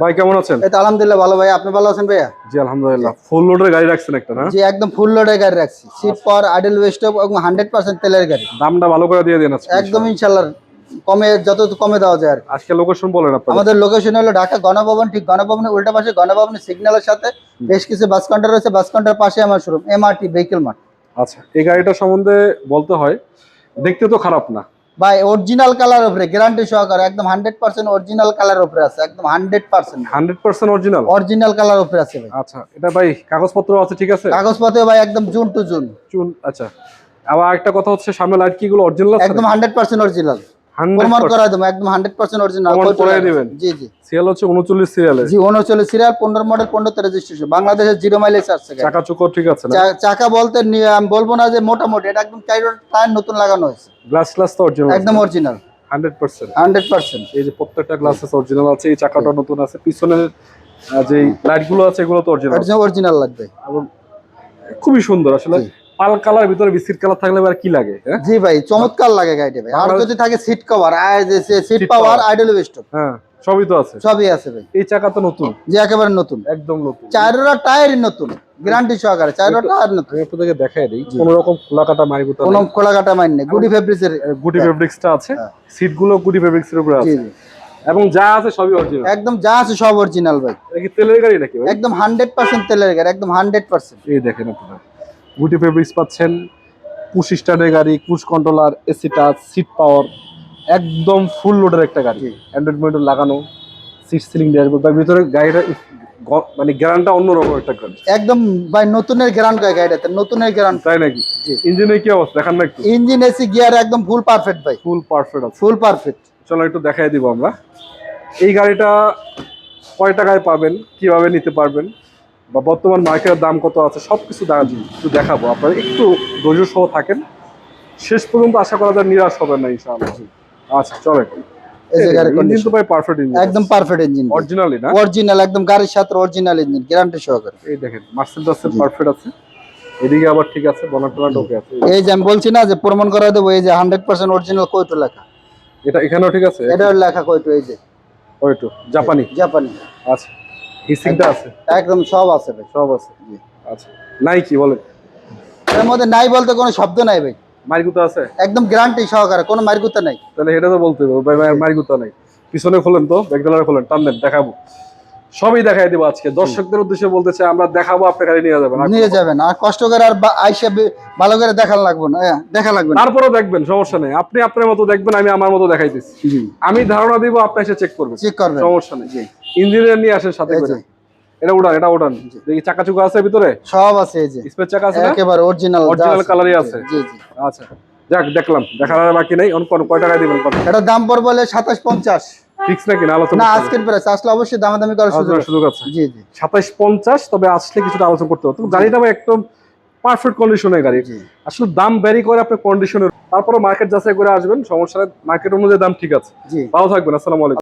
ভাই কেমন আছেন? এই তো আলহামদুলিল্লাহ ভালো ভাই। আপনি ভালো আছেন ভাইয়া? জি আলহামদুলিল্লাহ। ফুল লোডের গাড়ি রাখছেন একটা না? জি একদম ফুল লোডের গাড়ি রাখছি। সিট পাওয়ার আইডল ওয়েস্ট এবং হান্ড্রেড পার্সেন্ট তেলের গাড়ি। দামটা ভালো করে দিয়ে দেন আজকে একদম ইনশাল্লাহ কমে যত কমে দেওয়া যায় আর আজকে লোকেশন বলেন আপনারা আমাদের লোকেশন হলো ঢাকা গণভবন ঠিক গণভবনের উল্টা পাশে গণভবনের সিগন্যালের সাথে। বেশ কিছু বাস কাউন্টার রয়েছে। বাস কাউন্টার পাশে আমার শোরুম এমআরটি ভেহিকেল মার্ট আচ্ছা এই গাড়িটা সম্বন্ধে বলতে হয় দেখতে তো খারাপ না। ভাই অরিজিনাল কালার উপরে গ্যারান্টি সহকারে একদম হান্ড্রেড পার্সেন্ট অরিজিনাল কালার উপরে আছে একদম hundred percent hundred percent original original colour উপরে আছে ভাই। আচ্ছা এটা ভাই কাগজপত্র আছে ঠিক আছে? কাগজপত্র ভাই একদম জুন টু জুন জুন আচ্ছা। আবার একটা কথা হচ্ছে সামনে লাইট কি গুলো অরিজিনাল আছে? একদম হান্ড্রেড পার্সেন্ট অরিজিনাল হান্ড্রেড প্রমাণ করা দেবো একদম হান্ড্রেড পার্সেন্ট অরিজিনাল প্রমাণ দিবেন? জি জি। সিরিয়াল হচ্ছে উনচল্লিশ সিরিয়ালে জি উনচল্লিশ সিরিয়াল পনেরো মডেল রেজিস্ট্রেশন বাংলাদেশের জিরো মাইলেজ গাড়ি। চাকা চুকো ঠিক আছে না? চাকা বলতে আমি বলব না যে মোটামুটি এটা একদম টায়ার নতুন লাগানো হয়েছে। গ্লাস গ্লাস তো অরিজিনাল একদম original hundred percent. Hundred percent. এই যে প্রত্যেকটা অরিজিনাল আছে এই চাকাটা নতুন আছে। পিছনের যে আছে এগুলো তো অরিজিনাল অরিজিনাল লাগবে। এবং খুবই সুন্দর আসলে পাল কালার ভিতরে বিস্কিট কালার থাকলে আর কি লাগে হ্যাঁ? জি ভাই চমৎকার লাগে গাড়িটা ভাই। আর যদি থাকে seat cover seat power idle best হ্যাঁ সবই তো আছে। সবই আছে ভাই। এই চাকা তো নতুন। যে একেবারে নতুন। একদম নতুন। চারোটা টায়ারই নতুন। গ্যারান্টি সহকারে। চারোটা টায়ার নতুন। আমি আপনাদেরকে দেখাই দিই কোন রকম খোলা কাটা মাইগুতা কোনো খোলা কাটা নেই। গুডি ফেব্রিক্সের গুটি ফেব্রিক্সটা আছে হ্যাঁ। সিটগুলো গুটি ফেব্রিক্স এর উপরে জি আছে। জি। এবং যা আছে সবই অরিজিনাল একদম যা আছে সব অরিজিনাল ভাই। এটা কি তেলের গাড়ি নাকি ভাই? একদম হান্ড্রেড পার্সেন্ট তেলের গাড়ি একদম হান্ড্রেড পার্সেন্ট এই দেখেন আপনারা। গুটি ফেব্রিক্স পাচ্ছেন পুশ স্টার্টের গাড়ি cruise controller AC touch seat power একদম ফুল লোডের একটা গাড়ি। অ্যান্ড্রয়েড মোটর লাগানো সিট সিলিং ড্যাশবোর্ড তার ভিতরে গাড়িটা মানে গ্যারান্টটা অন্যরকম একটা গাড়ি। একদম ভাই নতুনের গ্যারান্ট গায়ে গাড়িটাতে নতুনের গ্যারান্ট তাই নাকি। ইঞ্জিনের কি অবস্থা? দেখান না একটু। ইঞ্জিন এসি গিয়ার একদম ফুল পারফেক্ট ভাই। ফুল পারফেক্ট ফুল পারফেক্ট চলো একটু দেখাই দিব আমরা। এই গাড়িটা কয় টাকায় পাবেন? কীভাবে নিতে পারবেন? বা বর্তমান মার্কেটের দাম কত আছে সব কিছু একটু দেখাবো। আপনারা একটু ধৈর্য সহ থাকেন। শেষ পর্যন্ত আশা করা যায় নিরাশ হবেন না ইনশাআল্লাহ। আচ্ছা চলে ইঞ্জিন condition। তো ভাই পারফেক্ট ইঞ্জিন একদম পারফেক্ট ইঞ্জিন অরিজিনালি না? অরিজিনাল একদম গাড়ির সাথে অরিজিনাল ইঞ্জিন গ্যারান্টি সহকারে। এই দেখেন মার্সেন্টাসের পারফেক্ট আছে। এদিকে আবার ঠিক আছে ওকে এই যে আমি বলছি না যে প্রমাণ করা দেবো এই যে অরিজিনাল কইটো লেখা? এটা এখানেও ঠিক আছে? লেখা কইটো এই যে? জাপানি? জাপানি। আচ্ছা। হিসিংটা আছে? একদম সব আছে ভাই সব আছে। আচ্ছা। নাই কি বলেন। এর মধ্যে নাই বলতে কোনো শব্দ নাই ভাই। মারগুতা আছে? একদম গ্যারান্টি সহকারে কোনো মারগুতা নাই। তাহলে এটা তো বলতে হবে ভাই মারগুতা নাই। পিছনে খোলেন তো ব্যাকডালারে খোলেন টান দেন দেখাবো। সবই দেখাই দেবো আজকে। দর্শকদের উদ্দেশ্যে বলতে চাই আমরা দেখাবো আপনি গাড়ি নিয়ে যাবেন। নিয়ে যাবেন। আর কষ্ট করে আর আইসা ভালো করে দেখান লাগবে না। হ্যাঁ, দেখা লাগবে না। তারপরেও দেখবেন সমস্যা নেই। আপনি আপনার মতো দেখবেন আমি আমার মতো দেখাইতেছি। আমি ধারণা দিব আপনি এসে চেক করবেন। চেক করবেন। সমস্যা নেই। ইঞ্জিনিয়ার নিয়ে আসেন সাথে করে। এটা উড়ান এটা উড়ান। দেখি চাকা চুকা আছে ভিতরে? সব আছে এই যে। স্পেস চাকা আছে একেবারে অরিজিনাল Original colour-ই আছে। জি জি। আচ্ছা। যাক দেখলাম। দেখার আর বাকি নেই। অন কয় টাকা দিবেন? এটা দাম পড়বে বলে সাতাশ পঞ্চাশ। ফিক্স নাকি না আলোচনা না আজকের প্রাইস আসলে অবশ্যই দামাদামি করার সুযোগ আছে। সুযোগ আছে। জি জি। সাতাইশ পঞ্চাশ তবে আসলে কিছুটা আলোচনা করতে হবে। গাড়িটা একদম পারফেক্ট কন্ডিশনের গাড়ি। আসলে দাম ভ্যারি করে আপনার কন্ডিশনের তারপরে মার্কেট যাচাই করে আসবেন। সমস্যা মার্কেট অনুযায়ী দাম ঠিক আছে। ভালো থাকবেন আসসালামু আলাইকুম।